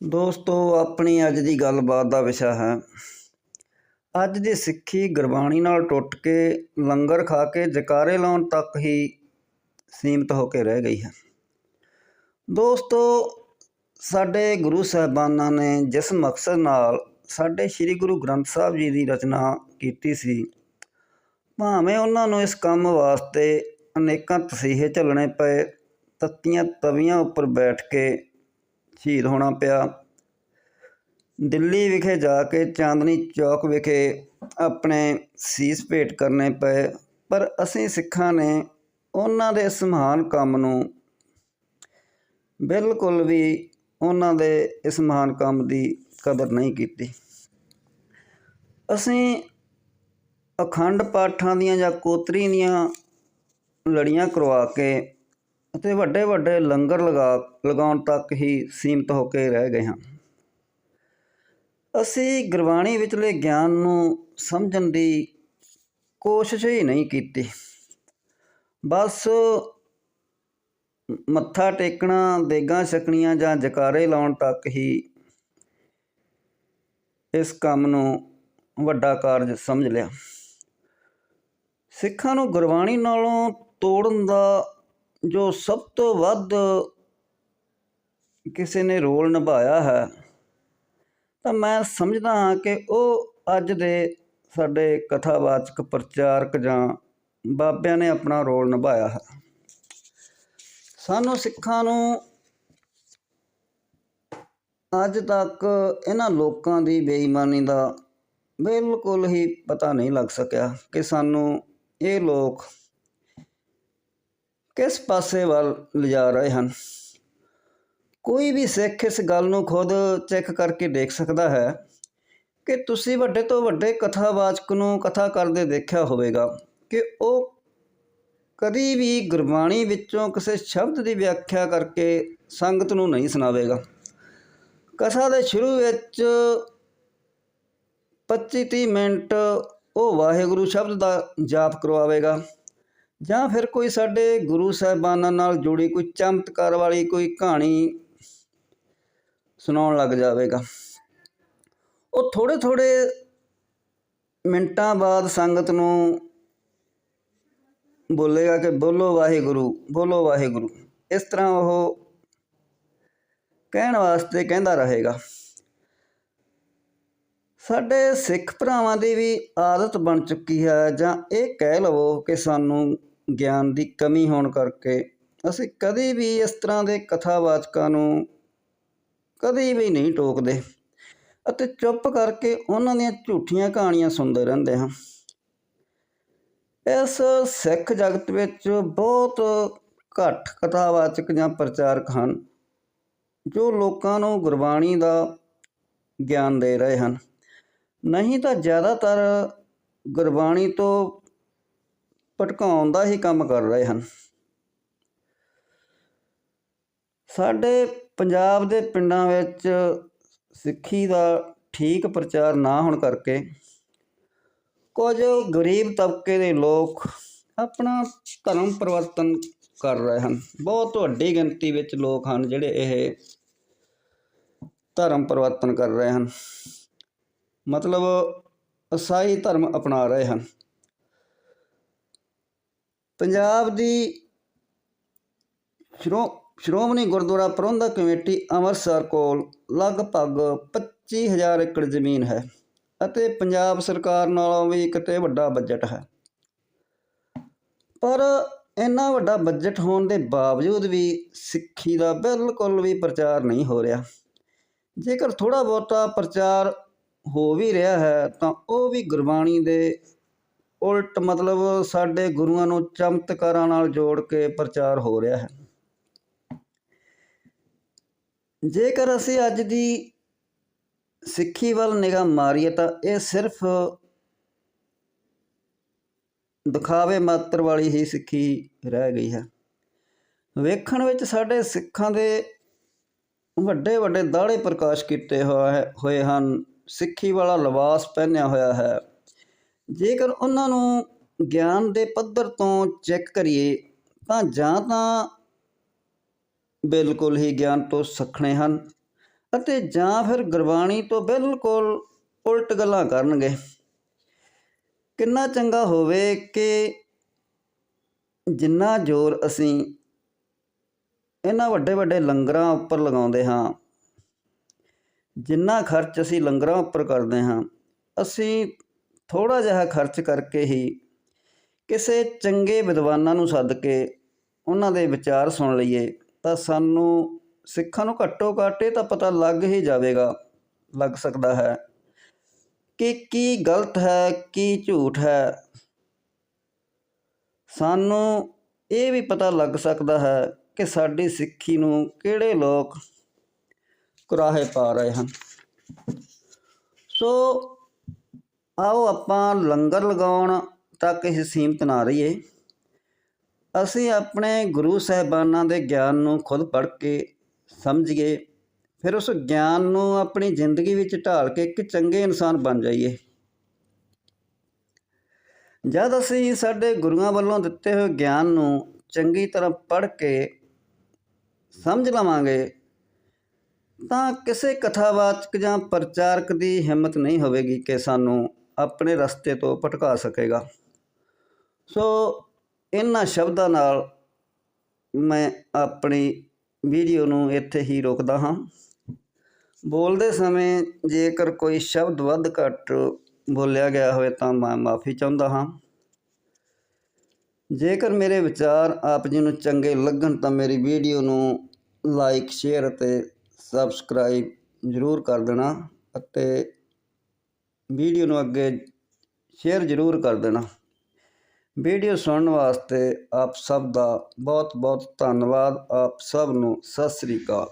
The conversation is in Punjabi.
ਦੋਸਤੋ, ਆਪਣੀ ਅੱਜ ਦੀ ਗੱਲਬਾਤ ਦਾ ਵਿਸ਼ਾ ਹੈ। ਅੱਜ ਦੀ ਸਿੱਖੀ ਗੁਰਬਾਣੀ ਨਾਲ ਟੁੱਟ ਕੇ ਲੰਗਰ ਖਾ ਕੇ ਜਕਾਰੇ ਲਾਉਣ ਤੱਕ ਹੀ ਸੀਮਤ ਹੋ ਕੇ ਰਹਿ ਗਈ ਹੈ। ਦੋਸਤੋ, ਸਾਡੇ ਗੁਰੂ ਸਾਹਿਬਾਨਾਂ ਨੇ ਜਿਸ ਮਕਸਦ ਨਾਲ ਸਾਡੇ ਸ੍ਰੀ ਗੁਰੂ ਗ੍ਰੰਥ ਸਾਹਿਬ ਜੀ ਦੀ ਰਚਨਾ ਕੀਤੀ ਸੀ, ਭਾਵੇਂ ਉਹਨਾਂ ਨੂੰ ਇਸ ਕੰਮ ਵਾਸਤੇ ਅਨੇਕਾਂ ਤਸੀਹੇ ਝੱਲਣੇ ਪਏ, ਤੱਤੀਆਂ ਤਵੀਆਂ ਉੱਪਰ ਬੈਠ ਕੇ ਸ਼ਹੀਦ ਹੋਣਾ ਪਿਆ। ਦਿੱਲੀ ਵਿਖੇ ਜਾ ਕੇ ਚਾਂਦਨੀ ਚੌਕ ਵਿਖੇ ਆਪਣੇ ਸੀਸ ਭੇਟ ਕਰਨੇ ਪਏ, ਪਰ ਅਸੀਂ ਸਿੱਖਾਂ ਨੇ ਉਹਨਾਂ ਦੇ ਇਸ ਮਹਾਨ ਕੰਮ ਨੂੰ ਬਿਲਕੁਲ ਵੀ ਉਹਨਾਂ ਦੇ ਇਸ ਮਹਾਨ ਕੰਮ ਦੀ ਕਦਰ ਨਹੀਂ ਕੀਤੀ। ਅਸੀਂ ਅਖੰਡ ਪਾਠਾਂ ਦੀਆਂ ਜਾਂ ਕੋਤਰੀ ਦੀਆਂ ਲੜੀਆਂ ਕਰਵਾ ਕੇ ਅਤੇ ਵੱਡੇ ਵੱਡੇ ਲੰਗਰ ਲਗਾ ਲਗਾਉਣ ਤੱਕ ਹੀ ਸੀਮਤ ਹੋ ਕੇ ਰਹਿ ਗਏ ਹਾਂ। ਅਸੀਂ ਗੁਰਬਾਣੀ ਵਿਚਲੇ ਗਿਆਨ ਨੂੰ ਸਮਝਣ ਦੀ ਕੋਸ਼ਿਸ਼ ਹੀ ਨਹੀਂ ਕੀਤੀ। ਬਸ ਮੱਥਾ ਟੇਕਣਾ, ਦੇਗਾ ਛਕਣੀਆਂ ਜਾਂ ਜਕਾਰੇ ਲਾਉਣ ਤੱਕ ਹੀ ਇਸ ਕੰਮ ਨੂੰ ਵੱਡਾ ਕਾਰਜ ਸਮਝ ਲਿਆ। ਸਿੱਖਾਂ ਨੂੰ ਗੁਰਬਾਣੀ ਨਾਲੋਂ ਤੋੜਨ ਦਾ ਜੋ ਸਭ ਤੋਂ ਵੱਧ ਕਿਸੇ ਨੇ ਰੋਲ ਨਿਭਾਇਆ ਹੈ, ਤਾਂ ਮੈਂ ਸਮਝਦਾ ਹਾਂ ਕਿ ਉਹ ਅੱਜ ਦੇ ਸਾਡੇ ਕਥਾਵਾਚਕ, ਪ੍ਰਚਾਰਕ ਜਾਂ ਬਾਬਿਆਂ ਨੇ ਆਪਣਾ ਰੋਲ ਨਿਭਾਇਆ ਹੈ। ਸਾਨੂੰ ਸਿੱਖਾਂ ਨੂੰ ਅੱਜ ਤੱਕ ਇਹਨਾਂ ਲੋਕਾਂ ਦੀ ਬੇਈਮਾਨੀ ਦਾ ਬਿਲਕੁਲ ਹੀ ਪਤਾ ਨਹੀਂ ਲੱਗ ਸਕਿਆ ਕਿ ਸਾਨੂੰ ਇਹ ਲੋਕ ਕਿਸ ਪਾਸੇ ਵੱਲ ਲਿਜਾ ਰਹੇ ਹਨ? ਕੋਈ ਵੀ ਸਿੱਖ ਇਸ ਗੱਲ ਨੂੰ ਖੁਦ ਚੈੱਕ ਕਰਕੇ ਦੇਖ ਸਕਦਾ ਹੈ ਕਿ ਤੁਸੀਂ ਵੱਡੇ ਤੋਂ ਵੱਡੇ ਕਥਾਵਾਚਕ ਨੂੰ ਕਥਾ ਕਰਦੇ ਦੇਖਿਆ ਹੋਵੇਗਾ ਕਿ ਉਹ ਕਦੀ ਵੀ ਗੁਰਬਾਣੀ ਵਿੱਚੋਂ ਕਿਸੇ ਸ਼ਬਦ ਦੀ ਵਿਆਖਿਆ ਕਰਕੇ ਸੰਗਤ ਨੂੰ ਨਹੀਂ ਸੁਣਾਵੇਗਾ। ਕਥਾ ਦੇ ਸ਼ੁਰੂ ਵਿੱਚ 25-30 ਮਿੰਟ ਉਹ ਵਾਹਿਗੁਰੂ ਸ਼ਬਦ ਦਾ ਜਾਪ ਕਰਵਾਵੇਗਾ। ਜਾਂ ਫਿਰ ਕੋਈ ਸਾਡੇ ਗੁਰੂ ਸਾਹਿਬਾਨਾਂ ਨਾਲ ਜੁੜੀ ਕੋਈ ਚਮਤਕਾਰ ਵਾਲੀ ਕੋਈ ਕਹਾਣੀ ਸੁਣਾਉਣ ਲੱਗ ਜਾਵੇਗਾ। ਉਹ ਥੋੜੇ ਥੋੜੇ ਮਿੰਟਾਂ ਬਾਅਦ ਸੰਗਤ ਨੂੰ ਬੋਲੇਗਾ ਕਿ ਬੋਲੋ ਵਾਹਿਗੁਰੂ ਬੋਲੋ ਵਾਹਿਗੁਰੂ। ਇਸ ਤਰ੍ਹਾਂ ਉਹ ਕਹਿਣ ਵਾਸਤੇ ਕਹਿੰਦਾ ਰਹੇਗਾ। ਸਾਡੇ ਸਿੱਖ ਭਰਾਵਾਂ ਦੀ ਵੀ ਆਦਤ ਬਣ ਚੁੱਕੀ ਹੈ ਜਾਂ ਇਹ ਕਹਿ ਲਵੋ ਕਿ ਸਾਨੂੰ ਗਿਆਨ ਦੀ ਕਮੀ ਹੋਣ ਕਰਕੇ ਅਸੀਂ ਕਦੇ ਵੀ ਇਸ ਤਰ੍ਹਾਂ ਦੇ ਕਥਾਵਾਚਕਾਂ ਨੂੰ ਕਦੇ ਵੀ ਨਹੀਂ ਟੋਕਦੇ ਅਤੇ ਚੁੱਪ ਕਰਕੇ ਉਹਨਾਂ ਦੀਆਂ ਝੂਠੀਆਂ ਕਹਾਣੀਆਂ ਸੁਣਦੇ ਰਹਿੰਦੇ ਹਾਂ। ਇਸ ਸਿੱਖ ਜਗਤ ਵਿੱਚ ਬਹੁਤ ਘੱਟ ਕਥਾਵਾਚਕ ਜਾਂ ਪ੍ਰਚਾਰਕ ਹਨ ਜੋ ਲੋਕਾਂ ਨੂੰ ਗੁਰਬਾਣੀ ਦਾ ਗਿਆਨ ਦੇ ਰਹੇ ਹਨ। ਨਹੀਂ ਤਾਂ ਜ਼ਿਆਦਾਤਰ ਗੁਰਬਾਣੀ ਤੋਂ ਭਟਕਾਉਣ ਦਾ ਹੀ ਕੰਮ ਕਰ ਰਹੇ ਹਨ। ਸਾਡੇ ਪੰਜਾਬ ਦੇ ਪਿੰਡਾਂ ਵਿੱਚ ਸਿੱਖੀ ਦਾ ਠੀਕ ਪ੍ਰਚਾਰ ਨਾ ਹੋਣ ਕਰਕੇ ਕੁਝ ਗਰੀਬ ਤਬਕੇ ਦੇ ਲੋਕ ਆਪਣਾ ਧਰਮ ਪਰਿਵਰਤਨ ਕਰ ਰਹੇ ਹਨ। ਬਹੁਤ ਵੱਡੀ ਗਿਣਤੀ ਵਿੱਚ ਲੋਕ ਹਨ ਜਿਹੜੇ ਇਹ ਧਰਮ ਪਰਿਵਰਤਨ ਕਰ ਰਹੇ ਹਨ। ਮਤਲਬ ਈਸਾਈ ਧਰਮ ਅਪਣਾ ਰਹੇ ਹਨ। ਪੰਜਾਬ ਦੀ ਸ਼੍ਰੋ, ਸ਼੍ਰੋਮਣੀ ਗੁਰਦੁਆਰਾ ਪ੍ਰਬੰਧਕ ਕਮੇਟੀ ਅੰਮ੍ਰਿਤਸਰ ਕੋਲ ਲਗਭਗ 25000 ਏਕੜ ਜ਼ਮੀਨ ਹੈ ਅਤੇ ਪੰਜਾਬ ਸਰਕਾਰ ਨਾਲੋਂ ਵੀ ਕਿਤੇ ਵੱਡਾ ਬਜਟ ਹੈ। ਪਰ ਇੰਨਾ ਵੱਡਾ ਬਜਟ ਹੋਣ ਦੇ ਬਾਵਜੂਦ ਵੀ ਸਿੱਖੀ ਦਾ ਬਿਲਕੁਲ ਵੀ ਪ੍ਰਚਾਰ ਨਹੀਂ ਹੋ ਰਿਹਾ। ਜੇਕਰ ਥੋੜਾ ਬਹੁਤਾ ਪ੍ਰਚਾਰ ਹੋ ਵੀ ਰਿਹਾ ਹੈ ਤਾਂ ਉਹ ਵੀ ਗੁਰਬਾਣੀ ਦੇ ਉਲਟ ਮਤਲਬ ਸਾਡੇ ਗੁਰੂਆਂ ਨੂੰ ਚਮਤਕਾਰਾਂ ਨਾਲ ਜੋੜ ਕੇ ਪ੍ਰਚਾਰ ਹੋ ਰਿਹਾ ਹੈ। ਜੇਕਰ ਅਸੀਂ ਅੱਜ ਦੀ ਸਿੱਖੀ ਵੱਲ ਨਿਗਾਹ ਮਾਰੀਏ ਤਾਂ ਇਹ ਸਿਰਫ ਦਿਖਾਵੇ ਮਾਤਰ ਵਾਲੀ ਹੀ ਸਿੱਖੀ ਰਹਿ ਗਈ ਹੈ। ਵੇਖਣ ਵਿੱਚ ਸਾਡੇ ਸਿੱਖਾਂ ਦੇ ਵੱਡੇ ਵੱਡੇ ਦਾੜੇ ਪ੍ਰਕਾਸ਼ ਕੀਤੇ ਹੋਏ ਹਨ। ਸਿੱਖੀ ਵਾਲਾ ਲਿਬਾਸ ਪਹਿਨਿਆ ਹੋਇਆ ਹੈ। ਜੇਕਰ ਉਹਨਾਂ ਨੂੰ ਗਿਆਨ ਦੇ ਪੱਧਰ ਤੋਂ ਚੈੱਕ ਕਰੀਏ, ਤਾਂ ਜਾਂ ਤਾਂ ਬਿਲਕੁਲ ਹੀ ਗਿਆਨ ਤੋਂ ਸਖਣੇ ਹਨ ਅਤੇ ਜਾਂ ਫਿਰ ਗੁਰਬਾਣੀ ਤੋਂ ਬਿਲਕੁਲ ਉਲਟ ਗੱਲਾਂ ਕਰਨਗੇ। ਕਿੰਨਾ ਚੰਗਾ ਹੋਵੇ ਕਿ ਜਿੰਨਾ ਜ਼ੋਰ ਅਸੀਂ ਇਹਨਾਂ ਵੱਡੇ ਵੱਡੇ ਲੰਗਰਾਂ ਉੱਪਰ ਲਗਾਉਂਦੇ ਹਾਂ, ਜਿੰਨਾ ਖਰਚ ਅਸੀਂ ਲੰਗਰਾਂ ਉੱਪਰ ਕਰਦੇ ਹਾਂ, ਅਸੀਂ ਥੋੜਾ ਜਿਹਾ ਖਰਚ ਕਰਕੇ ਹੀ ਕਿਸੇ ਚੰਗੇ ਵਿਦਵਾਨਾਂ ਨੂੰ ਸੱਦ ਕੇ ਉਹਨਾਂ ਦੇ ਵਿਚਾਰ ਸੁਣ ਲਈਏ, ਤਾਂ ਸਾਨੂੰ ਸਿੱਖਾਂ ਨੂੰ ਘੱਟੋ ਘੱਟ ਇਹ ਤਾਂ ਪਤਾ ਲੱਗ ਹੀ ਜਾਵੇਗਾ, ਲੱਗ ਸਕਦਾ ਹੈ ਕਿ ਕੀ ਗਲਤ ਹੈ, ਕੀ ਝੂਠ ਹੈ। ਸਾਨੂੰ ਇਹ ਵੀ ਪਤਾ ਲੱਗ ਸਕਦਾ ਹੈ ਕਿ ਸਾਡੀ ਸਿੱਖੀ ਨੂੰ ਕਿਹੜੇ ਲੋਕ ਕੁਰਾਹੇ ਪਾ ਰਹੇ ਹਨ। ਸੋ ਆਓ ਆਪਾਂ ਲੰਗਰ ਲਗਾਉਣ ਤੱਕ ਹੀ ਸੀਮਤ ਨਾ ਰਹੀਏ। ਅਸੀਂ ਆਪਣੇ ਗੁਰੂ ਸਾਹਿਬਾਨਾਂ ਦੇ ਗਿਆਨ ਨੂੰ ਖੁਦ ਪੜ੍ਹ ਕੇ ਸਮਝੀਏ, ਫਿਰ ਉਸ ਗਿਆਨ ਨੂੰ ਆਪਣੀ ਜ਼ਿੰਦਗੀ ਵਿੱਚ ਢਾਲ ਕੇ ਇੱਕ ਚੰਗੇ ਇਨਸਾਨ ਬਣ ਜਾਈਏ। ਜਦ ਅਸੀਂ ਸਾਡੇ ਗੁਰੂਆਂ ਵੱਲੋਂ ਦਿੱਤੇ ਹੋਏ ਗਿਆਨ ਨੂੰ ਚੰਗੀ ਤਰ੍ਹਾਂ ਪੜ੍ਹ ਕੇ ਸਮਝ ਲਵਾਂਗੇ, ਤਾਂ ਕਿਸੇ ਕਥਾਵਾਚਕ ਜਾਂ ਪ੍ਰਚਾਰਕ ਦੀ ਹਿੰਮਤ ਨਹੀਂ ਹੋਵੇਗੀ ਕਿ ਸਾਨੂੰ ਆਪਣੇ ਰਸਤੇ ਤੋਂ ਭਟਕਾ ਸਕੇਗਾ। ਸੋ ਇਹਨਾਂ ਸ਼ਬਦਾਂ ਨਾਲ ਮੈਂ ਆਪਣੀ ਵੀਡੀਓ ਨੂੰ ਇੱਥੇ ਹੀ ਰੋਕਦਾ ਹਾਂ। ਬੋਲਦੇ ਸਮੇਂ ਜੇਕਰ ਕੋਈ ਸ਼ਬਦ ਵੱਧ ਘੱਟ ਬੋਲਿਆ ਗਿਆ ਹੋਵੇ ਤਾਂ ਮੈਂ ਮਾਫੀ ਚਾਹੁੰਦਾ ਹਾਂ। ਜੇਕਰ ਮੇਰੇ ਵਿਚਾਰ ਆਪ ਜੀ ਨੂੰ ਚੰਗੇ ਲੱਗਣ ਤਾਂ ਮੇਰੀ ਵੀਡੀਓ ਨੂੰ ਲਾਈਕ, ਸ਼ੇਅਰ ਅਤੇ ਸਬਸਕ੍ਰਾਈਬ ਜ਼ਰੂਰ ਕਰ ਦੇਣਾ ਅਤੇ ਵੀਡੀਓ ਨੂੰ ਅੱਗੇ ਸ਼ੇਅਰ ਜ਼ਰੂਰ ਕਰ ਦੇਣਾ। ਵੀਡੀਓ ਸੁਣਨ ਵਾਸਤੇ ਆਪ ਸਭ ਦਾ ਬਹੁਤ ਬਹੁਤ ਧੰਨਵਾਦ। ਆਪ ਸਭ ਨੂੰ ਸਤਿ ਸ੍ਰੀ ਅਕਾਲ।